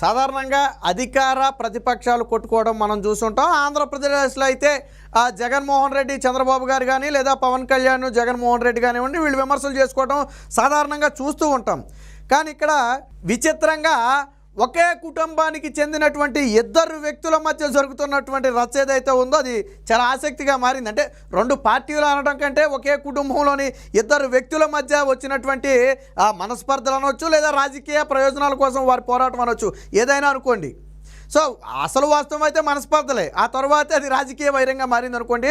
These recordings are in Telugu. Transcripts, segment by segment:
సాధారణంగా అధికార ప్రతిపక్షాలు కొట్టుకోవడం మనం చూస్తుంటాం ఆంధ్రప్రదేశ్లో అయితే ఆ జగన్మోహన్ రెడ్డి చంద్రబాబు గారు కానీ లేదా పవన్ కళ్యాణ్ జగన్మోహన్ రెడ్డి కానివ్వండి వీళ్ళు విమర్శలు చేసుకోవడం సాధారణంగా చూస్తూ ఉంటాం. కానీ ఇక్కడ విచిత్రంగా ఒకే కుటుంబానికి చెందినటువంటి ఇద్దరు వ్యక్తుల మధ్య జరుగుతున్నటువంటి రచ్చ ఏదైతే ఉందో అది చాలా ఆసక్తిగా మారింది. అంటే రెండు పార్టీలు అనడం కంటే ఒకే కుటుంబంలోని ఇద్దరు వ్యక్తుల మధ్య వచ్చినటువంటి మనస్పర్ధలు అనొచ్చు లేదా రాజకీయ ప్రయోజనాల కోసం వారి పోరాటం అనొచ్చు. ఏదైనా అనుకోండి. సో అసలు వాస్తవం అయితే మనస్పర్ధలే. ఆ తర్వాత అది రాజకీయ వైరంగా మారింది అనుకోండి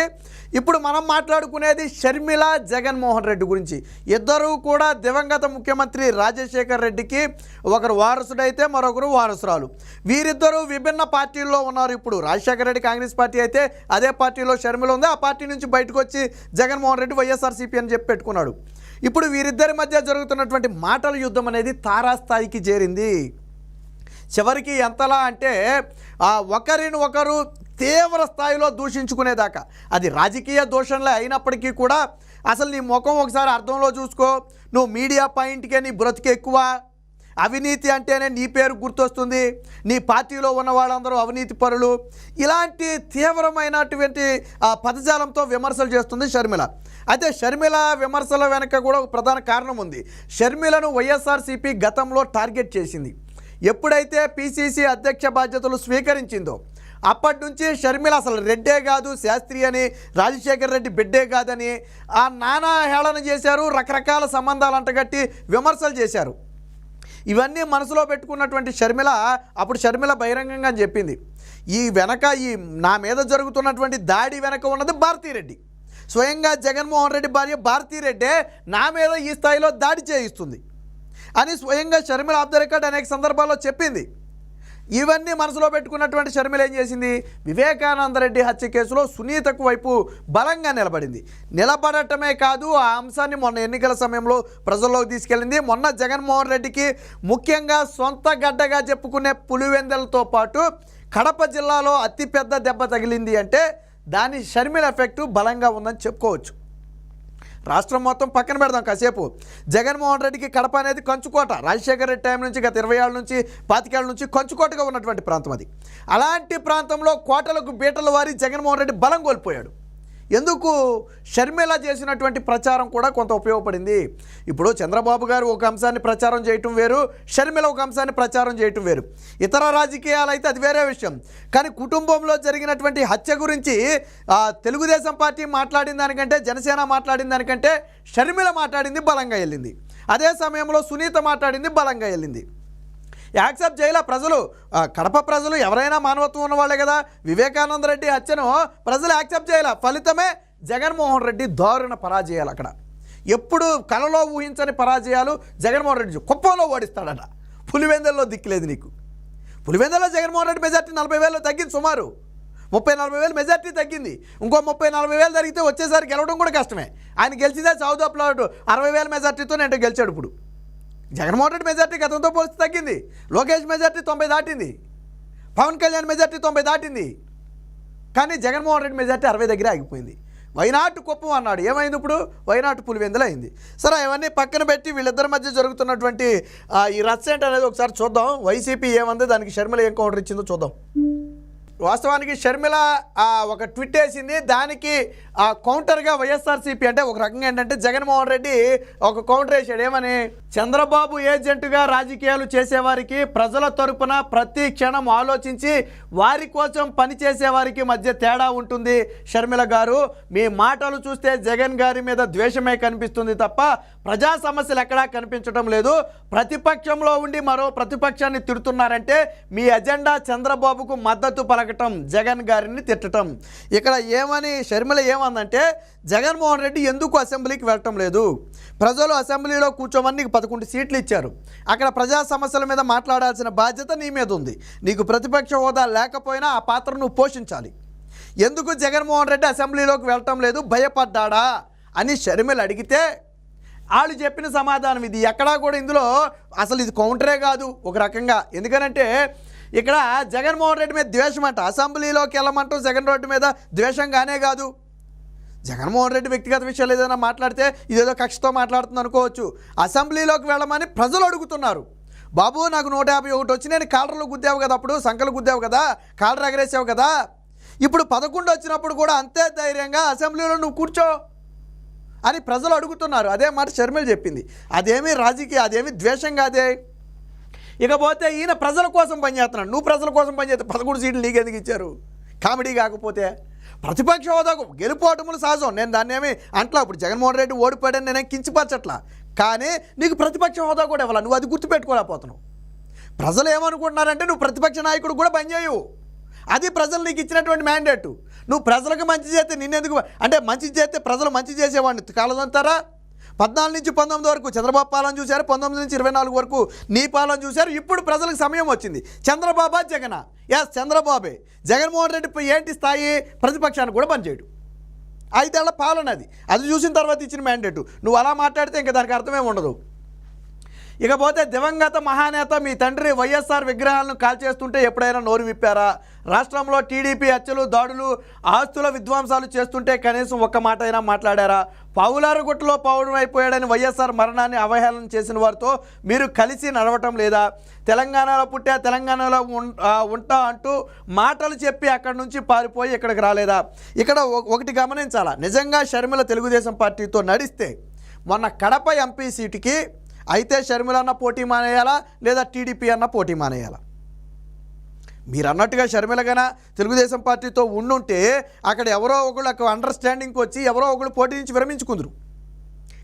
ఇప్పుడు మనం మాట్లాడుకునేది షర్మిల జగన్మోహన్ రెడ్డి గురించి. ఇద్దరు కూడా దివంగత ముఖ్యమంత్రి రాజశేఖర్ రెడ్డికి ఒకరు వారసుడైతే మరొకరు వారసురాలు. వీరిద్దరూ విభిన్న పార్టీల్లో ఉన్నారు ఇప్పుడు. రాజశేఖర రెడ్డి కాంగ్రెస్ పార్టీ అయితే అదే పార్టీలో షర్మిల ఉంది. ఆ పార్టీ నుంచి బయటకు వచ్చి జగన్మోహన్ రెడ్డి వైఎస్ఆర్సీపీ అని చెప్పి పెట్టుకున్నాడు. ఇప్పుడు వీరిద్దరి మధ్య జరుగుతున్నటువంటి మాటల యుద్ధం అనేది తారాస్థాయికి చేరింది. చివరికి ఎంతలా అంటే ఒకరిని ఒకరు తీవ్ర స్థాయిలో దూషించుకునేదాకా. అది రాజకీయ దూషణలే అయినప్పటికీ కూడా అసలు నీ ముఖం ఒకసారి అర్థంలో చూసుకో. నువ్వు మీడియా పాయింట్కే నీ బ్రతికి ఎక్కువ. అవినీతి అంటేనే నీ పేరు గుర్తొస్తుంది. నీ పార్టీలో ఉన్న వాళ్ళందరూ అవినీతి పరులు. ఇలాంటి తీవ్రమైనటువంటి పదజాలంతో విమర్శలు చేస్తుంది షర్మిల. అయితే షర్మిల విమర్శల వెనక కూడా ఒక ప్రధాన కారణం ఉంది. షర్మిలను వైఎస్ఆర్సీపీ గతంలో టార్గెట్ చేసింది. ఎప్పుడైతే పిసిసి అధ్యక్ష బాధ్యతలు స్వీకరించిందో అప్పటి నుంచి షర్మిల అసలు రెడ్డే కాదు శాస్త్రి అని రాజశేఖర్ రెడ్డి బిడ్డే కాదని ఆ నానా హేళన చేశారు రకరకాల సంబంధాలు అంటగట్టి విమర్శలు చేశారు. ఇవన్నీ మనసులో పెట్టుకున్నటువంటి షర్మిల అప్పుడు షర్మిల బహిరంగంగా చెప్పింది ఈ వెనక ఈ నా మీద జరుగుతున్నటువంటి దాడి వెనక ఉన్నది భారతీరెడ్డి. స్వయంగా జగన్మోహన్ రెడ్డి భార్య భారతీరెడ్డే నా మీద ఈ స్థాయిలో దాడి చేయిస్తుంది. అని స్వయంగా షర్మిల ఆఫ్ అనేక సందర్భాల్లో చెప్పింది. ఇవన్నీ మనసులో పెట్టుకున్నటువంటి షర్మిల ఏం చేసింది? వివేకానందరెడ్డి హత్య కేసులో సునీతకు వైపు బలంగా నిలబడింది. నిలబడటమే కాదు ఆ అంశాన్ని మొన్న ఎన్నికల సమయంలో ప్రజల్లోకి తీసుకెళ్ళింది. మొన్న జగన్మోహన్ రెడ్డికి ముఖ్యంగా సొంత గడ్డగా చెప్పుకునే పులివెందలతో పాటు కడప జిల్లాలో అతిపెద్ద దెబ్బ తగిలింది అంటే దాని షర్మిల ఎఫెక్టు బలంగా ఉందని చెప్పుకోవచ్చు. రాష్ట్రం మొత్తం పక్కన పెడదాం కాసేపు. జగన్మోహన్ రెడ్డికి కడప అనేది కంచుకోట. రాజశేఖర రెడ్డి టైం నుంచి గత ఇరవై ఏళ్ళ నుంచి పాతికేళ్ళ నుంచి కంచుకోటగా ఉన్నటువంటి ప్రాంతం అది. అలాంటి ప్రాంతంలో కోటలకు బీటల వారి జగన్మోహన్ రెడ్డి బలం కోల్పోయాడు. ఎందుకు షర్మిల చేసినటువంటి ప్రచారం కూడా కొంత ఉపయోగపడింది? ఇప్పుడు చంద్రబాబు గారు ఒక అంశాన్ని ప్రచారం చేయటం వేరు షర్మిల ఒక అంశాన్ని ప్రచారం చేయటం వేరు. ఇతర రాజకీయాలు అయితే అది వేరే విషయం. కానీ కుటుంబంలో జరిగినటువంటి హత్య గురించి తెలుగుదేశం పార్టీ మాట్లాడిన దానికంటే జనసేన మాట్లాడిన దానికంటే షర్మిల మాట్లాడింది బలంగా వెళ్ళింది. అదే సమయంలో సునీత మాట్లాడింది బలంగా వెళ్ళింది. యాక్సెప్ట్ చేయాల ప్రజలు. కడప ప్రజలు ఎవరైనా మానవత్వం ఉన్నవాళ్ళే కదా. వివేకానంద రెడ్డి హత్యను ప్రజలు యాక్సెప్ట్ చేయాల. ఫలితమే జగన్మోహన్ రెడ్డి దారుణ పరాజయాలు అక్కడ. ఎప్పుడు కలలో ఊహించని పరాజయాలు జగన్మోహన్ రెడ్డి కుప్పంలో ఓడిస్తాడట. పులివెందల్లో దిక్కులేదు నీకు. పులివెందల్లో జగన్మోహన్ రెడ్డి మెజార్టీ నలభై వేలు తగ్గింది సుమారు. ముప్పై నలభై వేలు మెజార్టీ తగ్గింది. ఇంకో ముప్పై నలభై వేలు జరిగితే వచ్చేసరికి గెలవడం కూడా కష్టమే. ఆయన గెలిచిందే సౌత్ అప్లాడ్ అరవై వేల మెజార్టీతో నేను గెలిచాడు ఇప్పుడు. జగన్మోహన్ రెడ్డి మెజార్టీ గతంతో పోలిస్తే తగ్గింది. లోకేష్ మెజార్టీ తొంభై దాటింది. పవన్ కళ్యాణ్ మెజార్టీ తొంభై దాటింది. కానీ జగన్మోహన్ రెడ్డి మెజార్టీ అరవై దగ్గర ఆగిపోయింది. వైనాటు కుప్పం అన్నాడు. ఏమైంది ఇప్పుడు? వైనాటు పులివెందులు అయింది. సరే అవన్నీ పక్కన పెట్టి వీళ్ళిద్దరి మధ్య జరుగుతున్నటువంటి ఈ రచ్చ అనేది ఒకసారి చూద్దాం. వైసీపీ ఏమంది? దానికి షర్మిల ఏం కౌంటర్ ఇచ్చిందో చూద్దాం. వాస్తవానికి షర్మిల ఒక ట్విట్ వేసింది. దానికి ఆ కౌంటర్గా వైఎస్ఆర్సీపీ అంటే ఒక రకంగా ఏంటంటే జగన్మోహన్ రెడ్డి ఒక కౌంటర్ వేసాడు ఏమని? చంద్రబాబు ఏజెంటుగా రాజకీయాలు చేసేవారికి ప్రజల తరపున ప్రతి క్షణం ఆలోచించి వారి కోసం పనిచేసేవారికి మధ్య తేడా ఉంటుంది. షర్మిల గారు మీ మాటలు చూస్తే జగన్ గారి మీద ద్వేషమే కనిపిస్తుంది తప్ప ప్రజా సమస్యలు ఎక్కడా కనిపించడం లేదు. ప్రతిపక్షంలో ఉండి మరో ప్రతిపక్షాన్ని తిడుతున్నారంటే మీ ఎజెండా చంద్రబాబుకు మద్దతు పలక పలకటం జగన్ గారిని తిట్టటం. ఇక్కడ ఏమని షర్మిల ఏమందంటే జగన్మోహన్ రెడ్డి ఎందుకు అసెంబ్లీకి వెళ్ళటం లేదు? ప్రజలు అసెంబ్లీలో కూర్చోమని నీకు పదకొండు సీట్లు ఇచ్చారు. అక్కడ ప్రజా సమస్యల మీద మాట్లాడాల్సిన బాధ్యత నీ మీద ఉంది. నీకు ప్రతిపక్ష హోదా లేకపోయినా ఆ పాత్ర నువ్వు పోషించాలి. ఎందుకు జగన్మోహన్ రెడ్డి అసెంబ్లీలోకి వెళ్ళటం లేదు? భయపడ్డాడా? అని షర్మిల అడిగితే వాళ్ళు చెప్పిన సమాధానం ఇది. ఎక్కడా కూడా ఇందులో అసలు ఇది కౌంటరే కాదు ఒక రకంగా. ఎందుకనంటే ఇక్కడ జగన్మోహన్ రెడ్డి మీద ద్వేషం అంట. అసెంబ్లీలోకి వెళ్ళమంటాం జగన్ రెడ్డి మీద ద్వేషంగానే కాదు. జగన్మోహన్ రెడ్డి వ్యక్తిగత విషయాలు ఏదైనా మాట్లాడితే ఇదేదో కక్షతో మాట్లాడుతుంది అనుకోవచ్చు. అసెంబ్లీలోకి వెళ్ళమని ప్రజలు అడుగుతున్నారు. బాబు నాకు నూట యాభై ఒకటి వచ్చి నేను కాలర్లు గుద్దావు కదా అప్పుడు సంకలు గుద్దావు కదా కాలర్ ఎగరేసావు కదా. ఇప్పుడు పదకొండు వచ్చినప్పుడు కూడా అంతే ధైర్యంగా అసెంబ్లీలో నువ్వు కూర్చో అని ప్రజలు అడుగుతున్నారు. అదే మాట షర్మిల్ చెప్పింది. అదేమీ రాజకీయ అదేమి ద్వేషం కాదే. ఇకపోతే ఈయన ప్రజల కోసం పనిచేస్తున్నాడు నువ్వు ప్రజల కోసం పనిచేస్తే పదకొండు సీట్లు నీకు ఎందుకు ఇచ్చారు? కామెడీ కాకపోతే ప్రతిపక్ష హోదాకు గెలుపోవటములు సహజం. నేను దాన్ని ఏమి అంట్లా? ఇప్పుడు జగన్మోహన్ రెడ్డి ఓడిపోయాడని నేనేం కించిపరచట్లా? కానీ నీకు ప్రతిపక్ష హోదా కూడా ఇవ్వాలి? నువ్వు అది గుర్తుపెట్టుకోలేకపోతున్నావు. ప్రజలు ఏమనుకుంటున్నారంటే నువ్వు ప్రతిపక్ష నాయకుడు కూడా పనిచేయవు అది ప్రజలు నీకు ఇచ్చినటువంటి మ్యాండేట్ నువ్వు ప్రజలకు మంచి చేస్తే నిన్నెందుకు? అంటే మంచి చేస్తే ప్రజలు మంచి చేసేవాడిని. కాలదంతారా పద్నాలుగు నుంచి పంతొమ్మిది వరకు చంద్రబాబు పాలన చూశారు పంతొమ్మిది నుంచి ఇరవై నాలుగు వరకు నీ పాలన చూశారు ఇప్పుడు ప్రజలకు సమయం వచ్చింది. చంద్రబాబా జగన. ఎస్ చంద్రబాబే. జగన్మోహన్ రెడ్డి ఏంటి స్థాయి ప్రతిపక్షానికి కూడా పనిచేయడు. ఐదేళ్ళ పాలన అది. అది చూసిన తర్వాత ఇచ్చిన మ్యాండేట్ నువ్వు అలా మాట్లాడితే ఇంకా దానికి అర్థమే ఉండదు. ఇకపోతే దివంగత మహానేత మీ తండ్రి వైఎస్ఆర్ విగ్రహాలను కాల్చేస్తుంటే ఎప్పుడైనా నోరు విప్పారా? రాష్ట్రంలో టీడీపీ హత్యలు దాడులు ఆస్తుల విధ్వంసాలు చేస్తుంటే కనీసం ఒక్క మాట అయినా మాట్లాడారా? పావులారుగుట్టులో పౌరం అయిపోయాడని వైఎస్ఆర్ మరణాన్ని అవహేళన చేసిన వారితో మీరు కలిసి నడవటం లేదా? తెలంగాణలో పుట్టా తెలంగాణలో ఉంటా అంటూ మాటలు చెప్పి అక్కడి నుంచి పారిపోయి ఇక్కడికి రాలేదా? ఇక్కడ ఒకటి గమనించాలా? నిజంగా షర్మిల తెలుగుదేశం పార్టీతో నడిస్తే మొన్న కడప ఎంపీ సీటుకి అయితే షర్మిల అన్న పోటీ మానేయాలా లేదా టీడీపీ అన్న పోటీ మానేయాలా? మీరు అన్నట్టుగా షర్మిల గన తెలుగుదేశం పార్టీతో ఉండుంటే అక్కడ ఎవరో ఒకళ్ళకు అండర్స్టాండింగ్కి వచ్చి ఎవరో ఒకళ్ళు పోటీ నుంచి విరమించుకుందరు.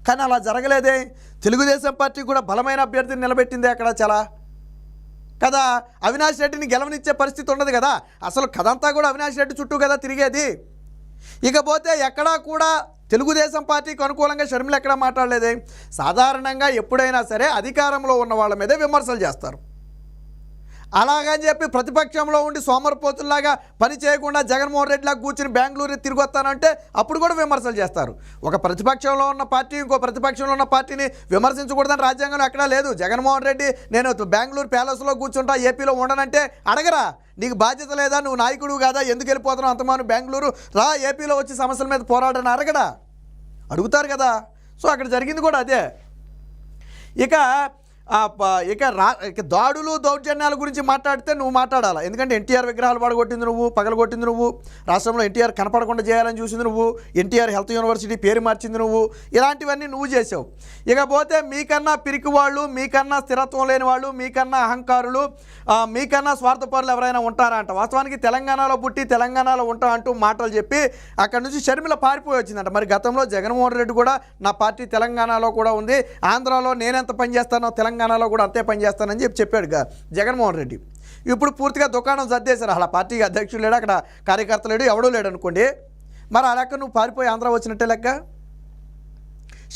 కానీ అలా జరగలేదే. తెలుగుదేశం పార్టీ కూడా బలమైన అభ్యర్థిని నిలబెట్టింది అక్కడ చాలా. కదా అవినాష్ రెడ్డిని గెలవనిచ్చే పరిస్థితి ఉండదు కదా. అసలు కథంతా కూడా అవినాష్ రెడ్డి చుట్టూ కదా తిరిగేది. ఇకపోతే ఎక్కడా కూడా తెలుగుదేశం పార్టీకి అనుకూలంగా షర్మిల ఎక్కడా మాట్లాడలేదే? సాధారణంగా ఎప్పుడైనా సరే అధికారంలో ఉన్న వాళ్ళ మీదే విమర్శలు చేస్తారు. అలాగని చెప్పి ప్రతిపక్షంలో ఉండి సోమరపోతుల్లాగా పని చేయకుండా జగన్మోహన్ రెడ్డిలాగా కూర్చుని బెంగళూరు తిరిగి వస్తానంటే అప్పుడు కూడా విమర్శలు చేస్తారు. ఒక ప్రతిపక్షంలో ఉన్న పార్టీ ఇంకో ప్రతిపక్షంలో ఉన్న పార్టీని విమర్శించకూడదని రాజ్యాంగంలో ఎక్కడా లేదు. జగన్మోహన్ రెడ్డి నేను బెంగళూరు ప్యాలెస్లో కూర్చుంటా ఏపీలో ఉండనంటే అడగరా? నీకు బాధ్యత లేదా? నువ్వు నాయకుడు కాదా? ఎందుకు వెళ్ళిపోతున్నావు అంతమాను బెంగళూరు? రా ఏపీలో వచ్చి సమస్యల మీద పోరాడని అడగడా? అడుగుతారు కదా. సో అక్కడ జరిగింది కూడా అదే. ఇక ఇక రా ఇక దాడులు దౌర్జన్యాల గురించి మాట్లాడితే నువ్వు మాట్లాడాలి? ఎందుకంటే ఎన్టీఆర్ విగ్రహాలు పడగొట్టింది నువ్వు పగలగొట్టింది నువ్వు రాష్ట్రంలో ఎన్టీఆర్ కనపడకుండా చేయాలని చూసింది నువ్వు ఎన్టీఆర్ హెల్త్ యూనివర్సిటీ పేరు మార్చింది నువ్వు ఇలాంటివన్నీ నువ్వు చేసావు. ఇకపోతే మీకన్నా పిరికి వాళ్ళు మీకన్నా స్థిరత్వం లేని వాళ్ళు మీకన్నా అహంకారులు మీకన్నా స్వార్థపరులు ఎవరైనా ఉంటారా అంట? వాస్తవానికి తెలంగాణలో పుట్టి తెలంగాణలో ఉంటా అంటూ మాటలు చెప్పి అక్కడ నుంచి షర్మిల పారిపోయి వచ్చిందంట. మరి గతంలో జగన్మోహన్ రెడ్డి కూడా నా పార్టీ తెలంగాణలో కూడా ఉంది ఆంధ్రాలో నేనెంత పని చేస్తానో తెలంగాణ తెలంగాణలో కూడా అంతే పని చేస్తానని చెప్పి చెప్పాడు జగన్మోహన్ రెడ్డి. ఇప్పుడు పూర్తిగా దుకాణం సర్దేశారు. అలా పార్టీకి అధ్యక్షుడు లేడు? అక్కడ కార్యకర్త లేడు ఎవడూ లేడు అనుకోండి. మరి ఆ లెక్క నువ్వు పారిపోయి ఆంధ్ర వచ్చినట్టే లెక్క?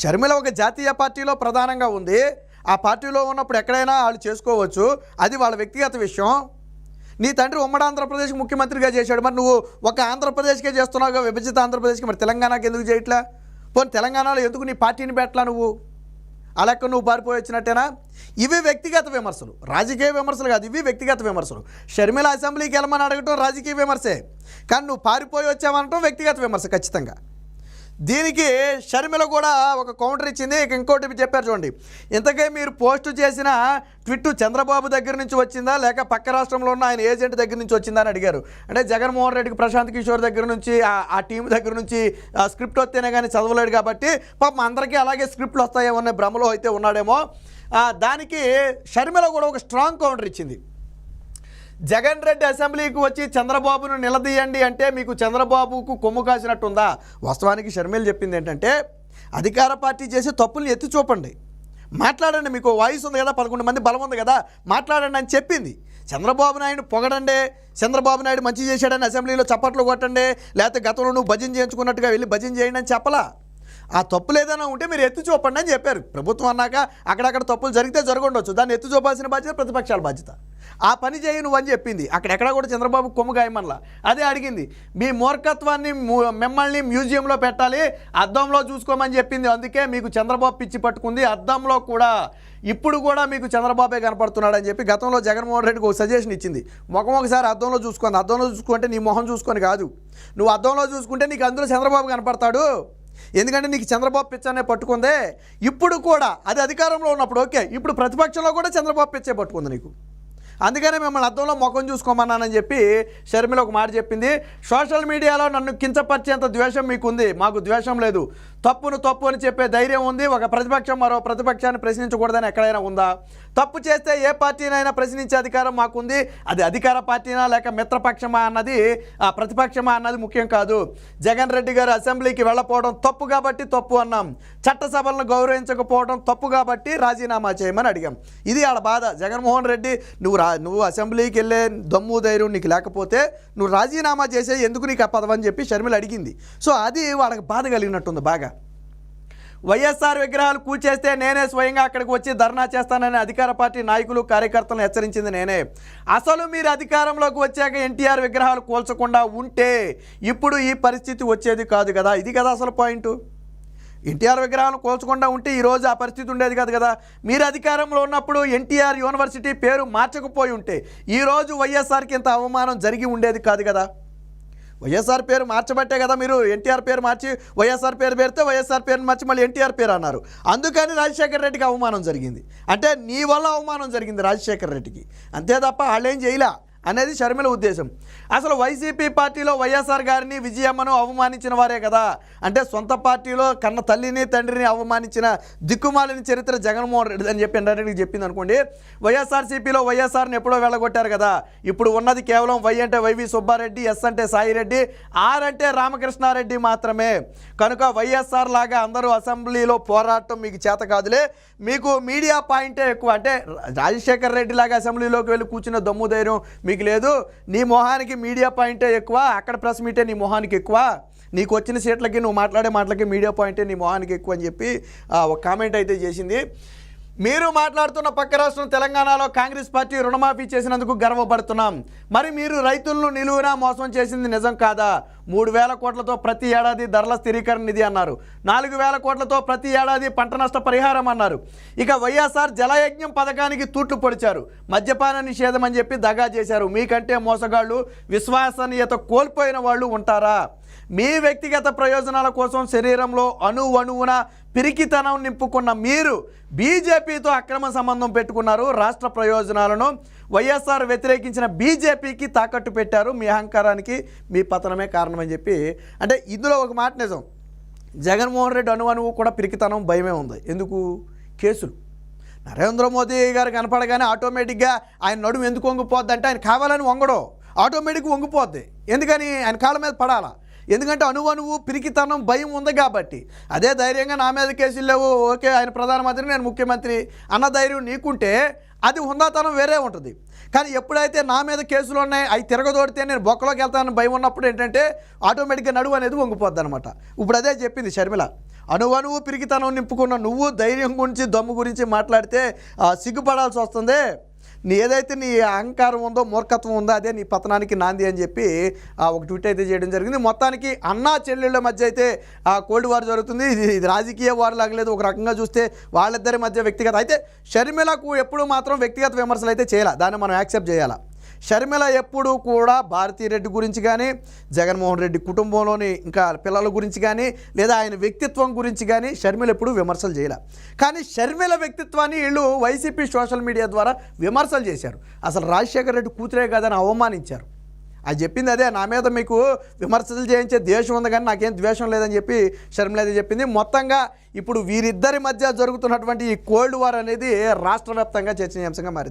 షర్మిల ఒక జాతీయ పార్టీలో ప్రధానంగా ఉంది. ఆ పార్టీలో ఉన్నప్పుడు ఎక్కడైనా వాళ్ళు చేసుకోవచ్చు. అది వాళ్ళ వ్యక్తిగత విషయం. నీ తండ్రి ఉమ్మడి ఆంధ్రప్రదేశ్ ముఖ్యమంత్రిగా చేశాడు. మరి నువ్వు ఒక ఆంధ్రప్రదేశ్కే చేస్తున్నావుగా విభజిత ఆంధ్రప్రదేశ్కి? మరి తెలంగాణకి ఎందుకు చేయట్లా? పోనీ తెలంగాణలో ఎందుకు నీ పార్టీని పెట్టలా నువ్వు? ఆ లెక్క నువ్వు పారిపోయి వచ్చినట్టేనా ఇవి వ్యక్తిగత విమర్శలు. రాజకీయ విమర్శలు కాదు ఇవి వ్యక్తిగత విమర్శలు. షర్మిల అసెంబ్లీకి వెళ్ళమని అడగటం రాజకీయ విమర్శే. కానీ నువ్వు పారిపోయి వచ్చావనటం వ్యక్తిగత విమర్శ ఖచ్చితంగా. దీనికి షర్మిల కూడా ఒక కౌంటర్ ఇచ్చింది. ఇక ఇంకోటి చెప్పారు చూడండి. ఇంతకే మీరు పోస్టు చేసిన ట్విట్టు చంద్రబాబు దగ్గర నుంచి వచ్చిందా? లేక పక్క రాష్ట్రంలో ఉన్న ఆయన ఏజెంట్ దగ్గర నుంచి వచ్చిందా అని అడిగారు. అంటే జగన్మోహన్ రెడ్డికి ప్రశాంత్ కిషోర్ దగ్గర నుంచి ఆ- టీం దగ్గర నుంచి ఆ స్క్రిప్ట్ వస్తేనే కానీ చదవలేడు కాబట్టి పాపం అందరికీ అలాగే స్క్రిప్ట్లు వస్తాయేమో అనే భ్రమలో అయితే ఉన్నాడేమో. దానికి షర్మిల కూడా ఒక స్ట్రాంగ్ కౌంటర్ ఇచ్చింది. జగన్ రెడ్డి అసెంబ్లీకి వచ్చి చంద్రబాబును నిలదీయండి అంటే మీకు చంద్రబాబుకు కొమ్ము కాసినట్టుందా? వాస్తవానికి షర్మిల్ చెప్పింది ఏంటంటే అధికార పార్టీ చేసే తప్పుల్ని ఎత్తి చూపండి. మాట్లాడండి మీకు వాయిస్ ఉంది కదా పదకొండు మంది బలం ఉంది కదా మాట్లాడండి అని చెప్పింది. చంద్రబాబు నాయుడు పొగడండి చంద్రబాబు నాయుడు మంచి చేశాడని అసెంబ్లీలో చప్పట్లు కొట్టండి లేకపోతే గతంలో నువ్వు భజన చేయించుకున్నట్టుగా వెళ్ళి భజన చేయండి అని చెప్పలా. ఆ తప్పులు ఏదైనా ఉంటే మీరు ఎత్తి చూపండి అని చెప్పారు. ప్రభుత్వం అన్నాక అక్కడక్కడ తప్పులు జరిగితే జరగండొచ్చు. దాన్ని ఎత్తి చూపాల్సిన బాధ్యత ప్రతిపక్షాల బాధ్యత. ఆ పని చేయి నువ్వు అని చెప్పింది. అక్కడెక్కడ కూడా చంద్రబాబు కొమ్ము గాయమనలా అదే అడిగింది. మీ మూర్ఖత్వాన్ని మిమ్మల్ని మ్యూజియంలో పెట్టాలి అద్దంలో చూసుకోమని చెప్పింది. అందుకే మీకు చంద్రబాబు పిచ్చి పట్టుకుంది. అద్దంలో కూడా ఇప్పుడు కూడా మీకు చంద్రబాబే కనపడుతున్నాడని చెప్పి గతంలో జగన్మోహన్ రెడ్డికి ఒక సజెషన్ ఇచ్చింది. ముఖం ఒకసారి అద్దంలో చూసుకుంది అద్దంలో చూసుకుంటే నీ మొహం చూసుకొని కాదు. నువ్వు అద్దంలో చూసుకుంటే నీకు అందులో చంద్రబాబు కనపడతాడు. ఎందుకంటే నీకు చంద్రబాబు పిచ్చ అనే పట్టుకుందే ఇప్పుడు కూడా అది అధికారంలో ఉన్నప్పుడు ఓకే ఇప్పుడు ప్రతిపక్షంలో కూడా చంద్రబాబు పిచ్చే పట్టుకుంది నీకు. అందుకనే మిమ్మల్ని అర్థంలో ముఖం చూసుకోమన్నానని చెప్పి షర్మిల ఒక మాట చెప్పింది. సోషల్ మీడియాలో నన్ను కించపరిచేంత ద్వేషం మీకుంది. మాకు ద్వేషం లేదు. తప్పును తప్పు అని చెప్పే ధైర్యం ఉంది. ఒక ప్రతిపక్షం మరో ప్రతిపక్షాన్ని ప్రశ్నించకూడదని ఎక్కడైనా ఉందా? తప్పు చేస్తే ఏ పార్టీనైనా ప్రశ్నించే అధికారం మాకుంది. అది అధికార పార్టీనా లేక మిత్రపక్షమా అన్నది ఆ ప్రతిపక్షమా అన్నది ముఖ్యం కాదు. జగన్ రెడ్డి గారు అసెంబ్లీకి వెళ్ళపోవడం తప్పు కాబట్టి తప్పు అన్నాం. చట్టసభలను గౌరవించకపోవడం తప్పు కాబట్టి రాజీనామా చేయమని అడిగాం. ఇది ఆడ బాధ. జగన్మోహన్ రెడ్డి నువ్వు రా నువ్వు అసెంబ్లీకి వెళ్ళే దమ్ము ధైర్యం నీకు లేకపోతే నువ్వు రాజీనామా చేసే ఎందుకు నీకు ఆ పదవని చెప్పి షర్మిల అడిగింది. సో అది వాళ్ళకి బాధ కలిగినట్టుంది బాగా. వైఎస్ఆర్ విగ్రహాలు కూల్చేస్తే నేనే స్వయంగా అక్కడికి వచ్చి ధర్నా చేస్తానని అధికార పార్టీ నాయకులు కార్యకర్తలను హెచ్చరించింది నేనే. అసలు మీరు అధికారంలోకి వచ్చాక ఎన్టీఆర్ విగ్రహాలు కూల్చకుండా ఉంటే ఇప్పుడు ఈ పరిస్థితి వచ్చేది కాదు కదా. ఇది కదా అసలు పాయింట్. ఎన్టీఆర్ విగ్రహాలను కోల్చకుండా ఉంటే ఈరోజు ఆ పరిస్థితి ఉండేది కాదు కదా. మీరు అధికారంలో ఉన్నప్పుడు ఎన్టీఆర్ యూనివర్సిటీ పేరు మార్చకపోయి ఉంటే ఈరోజు వైఎస్ఆర్కి ఇంత అవమానం జరిగి ఉండేది కాదు కదా. వైఎస్ఆర్ పేరు మార్చబట్టే కదా మీరు ఎన్టీఆర్ పేరు మార్చి వైఎస్ఆర్ పేరు పెడితే వైఎస్ఆర్ పేరు మార్చి మళ్ళీ ఎన్టీఆర్ పేరు అన్నారు. అందుకని రాజశేఖర రెడ్డికి అవమానం జరిగింది. అంటే నీ వల్ల అవమానం జరిగింది రాజశేఖర రెడ్డికి. అంతే తప్ప వాళ్ళేం చేయలే. అనేది షర్మిల ఉద్దేశం. అసలు వైసీపీ పార్టీలో వైఎస్ఆర్ గారిని విజయమ్మను అవమానించిన వారే కదా. అంటే సొంత పార్టీలో కన్న తల్లిని తండ్రిని అవమానించిన దిక్కుమాలిన చరిత్ర జగన్మోహన్ రెడ్డి అని చెప్పి ఇండైరెక్ట్గా చెప్పింది అనుకోండి. వైఎస్ఆర్సీపీలో వైఎస్ఆర్ని ఎప్పుడో వెళ్ళగొట్టారు కదా. ఇప్పుడు ఉన్నది కేవలం వై అంటే వైవి సుబ్బారెడ్డి ఎస్ అంటే సాయిరెడ్డి ఆర్ అంటే రామకృష్ణారెడ్డి మాత్రమే. కనుక వైఎస్ఆర్ లాగా అందరూ అసెంబ్లీలో పోరాటం మీకు చేత కాదులే. మీకు మీడియా పాయింటే ఎక్కువ. అంటే రాజశేఖర్ రెడ్డి లాగా అసెంబ్లీలోకి వెళ్ళి కూర్చున్న దమ్ము ధైర్యం మీకు లేదు నీ మొహానికి మీడియా పాయింటే ఎక్కువ అక్కడ ప్రెస్ మీటే నీ మొహానికి ఎక్కువ. నీకు వచ్చిన సీట్లకి నువ్వు మాట్లాడే మాటలకి మీడియా పాయింటే నీ మొహానికి ఎక్కువ అని చెప్పి ఒక కామెంట్ అయితే చేసింది. మీరు మాట్లాడుతున్న పక్క రాష్ట్రం తెలంగాణలో కాంగ్రెస్ పార్టీ రుణమాఫీ చేసినందుకు గర్వపడుతున్నాం. మరి మీరు రైతులను నిలువునా మోసం చేసింది నిజం కాదా? మూడు వేల కోట్లతో ప్రతి ఏడాది ధరల స్థిరీకరణ నిధి అన్నారు. నాలుగు వేల కోట్లతో ప్రతి ఏడాది పంట నష్ట పరిహారం అన్నారు. ఇక వైఎస్ఆర్ జలయజ్ఞం పథకానికి తూట్లు పొడిచారు. మద్యపాన నిషేధం అని చెప్పి దగా చేశారు. మీకంటే మోసగాళ్ళు విశ్వసనీయత కోల్పోయిన వాళ్ళు ఉంటారా? మీ వ్యక్తిగత ప్రయోజనాల కోసం శరీరంలో అణు అణువున పిరికితనం నింపుకున్న మీరు బీజేపీతో అక్రమ సంబంధం పెట్టుకున్నారు. రాష్ట్ర ప్రయోజనాలను వైఎస్ఆర్ వ్యతిరేకించిన బీజేపీకి తాకట్టు పెట్టారు. మీ అహంకారానికి మీ పతనమే కారణమని చెప్పి. అంటే ఇందులో ఒక మాట నిజం. జగన్మోహన్ రెడ్డి అణు అణువు కూడా పిరికితనం భయమే ఉంది. ఎందుకు? కేసులు. నరేంద్ర మోదీ గారు కనపడగానే ఆటోమేటిక్గా ఆయన నడుము ఎందుకు వంగిపోద్ది అంటే ఆయన కావాలని వంగడం. ఆటోమేటిక్గా వంగిపోద్ది. ఎందుకని? ఆయన కాళ్ళ మీద పడాలా? ఎందుకంటే అణువు అణువు పిరికితనం భయం ఉంది కాబట్టి. అదే ధైర్యంగా నా మీద కేసులు లేవు. ఓకే ఆయన ప్రధానమంత్రి నేను ముఖ్యమంత్రి అన్న ధైర్యం నీకుంటే అది హుందాతనం వేరే ఉంటుంది. కానీ ఎప్పుడైతే నా మీద కేసులు ఉన్నాయి అవి తిరగదోడితే నేను బొక్కలోకి వెళ్తానని భయం ఉన్నప్పుడు ఏంటంటే ఆటోమేటిక్గా నడువు అనేది వంగిపోద్ది అనమాట ఇప్పుడు అదే చెప్పింది షర్మిల. అణువణువు పిరికితనం నింపుకున్న నువ్వు ధైర్యం గురించి దమ్ము గురించి మాట్లాడితే సిగ్గుపడాల్సి వస్తుంది. నీ ఏదైతే నీ అహంకారం ఉందో మూర్ఖత్వం ఉందో అదే నీ పతనానికి నాంది అని చెప్పి ఆ, ఒక ట్వీట్ అయితే చేయడం జరిగింది. మొత్తానికి అన్నా చెల్లెళ్ళ మధ్య అయితే ఆ కోల్డ్ వార్ జరుగుతుంది. ఇది ఇది రాజకీయ వార్ లాగలేదు ఒక రకంగా చూస్తే వాళ్ళిద్దరి మధ్య వ్యక్తిగత. అయితే షర్మిలకు ఎప్పుడు మాత్రం వ్యక్తిగత విమర్శలు అయితే చేయాలి. దాన్ని మనం యాక్సెప్ట్ చేయాలి. షర్మిల ఎప్పుడు కూడా భారతీరెడ్డి గురించి కానీ జగన్మోహన్ రెడ్డి కుటుంబంలోని ఇంకా పిల్లల గురించి కానీ లేదా ఆయన వ్యక్తిత్వం గురించి కానీ షర్మిల ఎప్పుడు విమర్శలు చేయలే. కానీ షర్మిల వ్యక్తిత్వాన్ని వీళ్ళు వైసీపీ సోషల్ మీడియా ద్వారా విమర్శలు చేశారు. అసలు రాజశేఖర రెడ్డి కూతురే కాదని అవమానించారు. అది చెప్పింది అదే నా మీద మీకు విమర్శలు చేయించే ద్వేషం ఉంది కానీ నాకేం ద్వేషం లేదని చెప్పి షర్మిల అయితే చెప్పింది. మొత్తంగా ఇప్పుడు వీరిద్దరి మధ్య జరుగుతున్నటువంటి ఈ కోల్డ్ వార్ అనేది రాష్ట్ర వ్యాప్తంగా చర్చనీయాంశంగా మారింది.